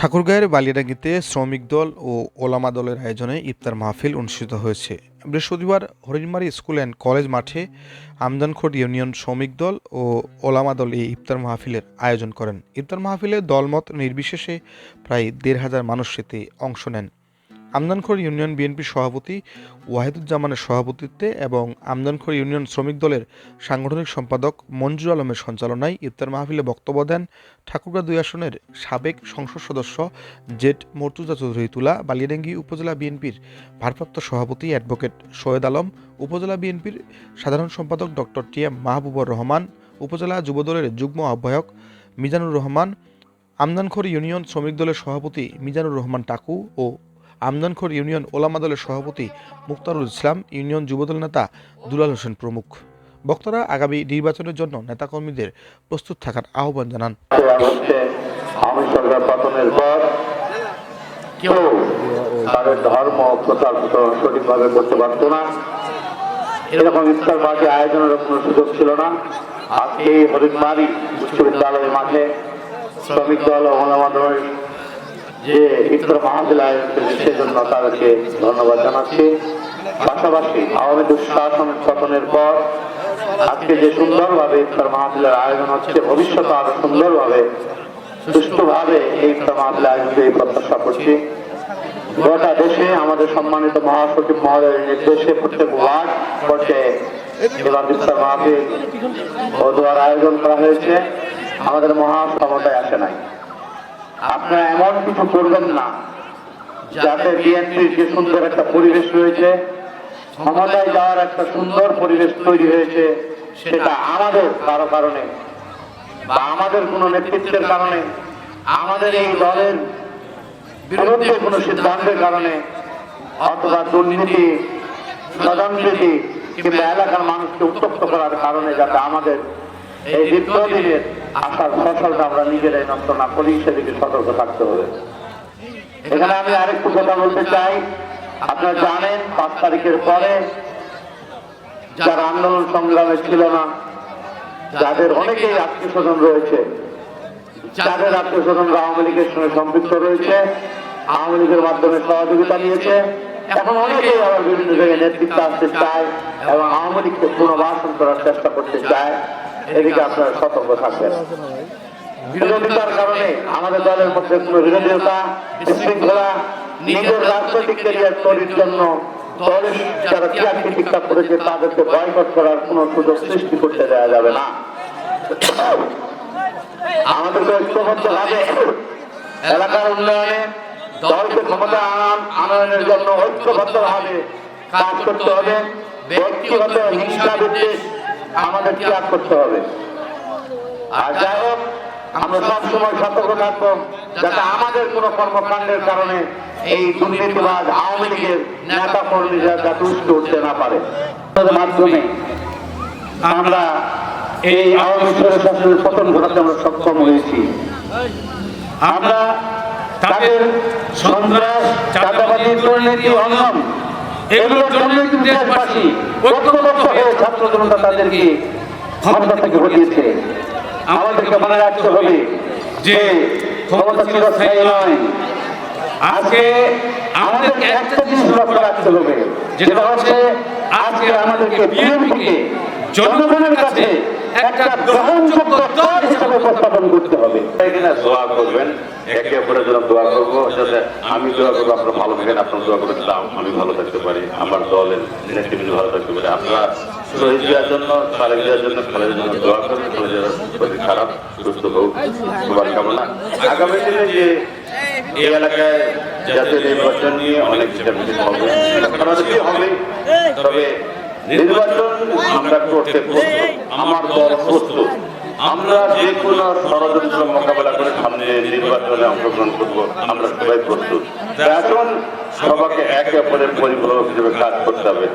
ঠাকুরগাঁয়ের বালিডাঙ্গিতে শ্রমিক দল ও ওলামা দলের আয়োজনে ইফতার মাহফিল অনুষ্ঠিত হয়েছে। বৃহস্পতিবার হরিণমারি স্কুল অ্যান্ড কলেজ মাঠে আমদানখোট ইউনিয়ন শ্রমিক দল ও ওলামা দল এই ইফতার মাহফিলের আয়োজন করেন। ইফতার মাহফিলে দলমত নির্বিশেষে প্রায় দেড় হাজার মানুষ এতে অংশ নেন। আমদানখোর ইউনিয়ন বিএনপির সভাপতি ওয়াহিদুজ্জামানের সভাপতিত্বে এবং আমদানখোর ইউনিয়ন শ্রমিক দলের সাংগঠনিক সম্পাদক মঞ্জুর আলমের সঞ্চালনায় ইফতার মাহফিলে বক্তব্য দেন ঠাকুরগাঁ দুই আসনের সাবেক সংসদ সদস্য জেট মর্তুজা চৌধুরী তুলা বালিয়াডাঙ্গি উপজেলা বিএনপির ভারপ্রাপ্ত সভাপতি অ্যাডভোকেট সৈয়দ আলম, উপজেলা বিএনপির সাধারণ সম্পাদক doctor T M Mahbubur Rahman, উপজেলা যুবদলের যুগ্ম আহ্বায়ক মিজানুর রহমান, আমদানখোর ইউনিয়ন শ্রমিক দলের সভাপতি মিজানুর রহমান টাকু ও আমদানখোর ইউনিয়ন ওলামা দলের সভাপতি মুক্তারুল ইসলাম, ইউনিয়ন যুবদল নেতা দুলাল হোসেন প্রমুখ। বক্তারা আগামী নির্বাচনের জন্য নেতাকর্মীদের প্রস্তুত থাকার আহ্বান জানান। আয়োজনের কোনো সুযোগ ছিল না। আজকে এই হরিণমারি উচ্চ বিদ্যালয়ের মাঠে শ্রমিক দল ও যে ইফতার মাহফিল আয়োজন করেছে তাদেরকে ধন্যবাদ জানাচ্ছি। পাশাপাশি আওয়ামী দুঃশাসন পতনের পর আজকে যে সুন্দরভাবে ইফতার মাহফিলের আয়োজন হচ্ছে, ভবিষ্যতে আরও সুন্দরভাবে, সুষ্ঠুভাবে এই ইফতার মাহফিল আয়োজনকে এই প্রত্যাশা করছি। গোটা দেশে আমাদের সম্মানিত মহাসচিব মহোদয়ের নির্দেশে প্রত্যেক ওয়ার্ড পর্যায়ে এবার ইফতার মাহফিল ও দোয়ার আয়োজন করা হয়েছে। আমাদের মহাক্ষমতায় আসে নাই। আপনারা এমন কিছু করবেন না। যাতে বিএনপির যে সুন্দর একটা পরিবেশ রয়েছে, ক্ষমতায় যাওয়ার একটা সুন্দর পরিবেশ তৈরি হয়েছে, সেটা আমাদের কারও কারণে বা আমাদের কোনো নেতৃত্বের কারণে, আমাদের এই দলের বিরুদ্ধে কোনো সিদ্ধান্তের কারণে, অথবা দুর্নীতি, স্বজনপ্রীতি কিংবা এলাকার মানুষকে উত্তপ্ত করার কারণে যাতে আমাদের এই দীর্ঘদিনের আশার ফসলটা আমরা নিজেরাই নষ্ট না করি সেদিকে সতর্ক থাকতে হবে। এখানে আমি আরেকটু কথা বলতে চাই। আপনারা জানেন, পাঁচ তারিখের পরে যারা আন্দোলন সংগ্রামে ছিল না, যাদের অনেকেই আত্মীয় স্বজন রয়েছে, যাদের আত্মীয় স্বজন আওয়ামী লীগের সঙ্গে সম্পৃক্ত রয়েছে, আওয়ামী লীগের মাধ্যমে সহযোগিতা নিয়েছে, এখন অনেকেই আবার বিভিন্ন জায়গায় নেতৃত্ব আসতে চায় এবং আওয়ামী লীগকে পুনর্বাসন করার চেষ্টা করতে চায়। এদিকে আপনারা সতর্ক থাকবেন। বিরোধিতার কারণে আমাদের দলের মধ্যে কোনো বিরোধিতা, বিশৃঙ্খলা, নিজের রাজনৈতিক ক্যারিয়ার তৈরির জন্য কোনো সুযোগ সৃষ্টি দেওয়া যাবে না। আমাদেরকে ঐক্যবদ্ধ এলাকার উন্নয়নে দলকে ক্ষমতা জন্য ভাবে কাজ করতে হবে। ব্যক্তিগত হিংসা বিদ্বেষ আমাদের ত্যাগ করতে হবে। আর যাই হোক আমরা সবসময় সতর্ক থাকব যাতে আমাদের কোনো কর্মকাণ্ডের কারণে এই দুর্নীতিবাদ আওয়ামী লীগের নেতা কর্মীরা যাতে উঠতে উঠতে না পারে। মাধ্যমে আমরা এই আওয়ামী শাসনের পতন ঘটাতে আমরা সক্ষম হয়েছি। আমরা তাদের সন্ত্রাস চাঁদাবাদী দুর্নীতি অনিয়ম এগুলোর জন্য দেশবাসী ঐক্যবদ্ধ হয়ে ছাত্র জনতা তাদেরকে ক্ষমতা থেকে হটিয়েছে আমাদেরকে মনে রাখতে হবে যে ক্ষমতা চিরস্থায়ী নয় আজকে আমাদেরকে একটা জিনিস লক্ষ্য রাখতে হবে যেটা হচ্ছে আজকে আমাদেরকে বিএনপিকে জনগণের কাছে একটা গ্রহণযোগ্য দল হিসাবে উপস্থাপন করতে হবে। এখানে দোয়া করবেন। একে অপরের জন্য দোয়া করব। যাতে আমি দোয়া করব আপনারা ভালো থাকেন আপনার দোয়া করবেন। তাও আমি ভালো থাকতে পারি আমার দলের নেতৃবৃন্দ ভালো থাকতে পারে। আপনারা শহীদ দেওয়ার জন্য খালেদ দেওয়ার জন্য খালেদের জন্য দোয়া করবেন খালেদের খারাপ সুস্থ হোক। সবার কামনা আগামী দিনে যে এই এলাকায় জাতীয় নির্বাচন নিয়ে অনেক হবে। হবে। তবে নির্বাচন আমরা করতে আমার দল প্রস্তুত। আমরা যে কোনো ষড়যন্ত্র মোকাবেলা করে সামনে নির্বাচনে অংশগ্রহণ করব। আমরা সবাই প্রস্তুত। এখন সবাইকে একে অপরের পরিপূরক হিসেবে কাজ করতে হবে।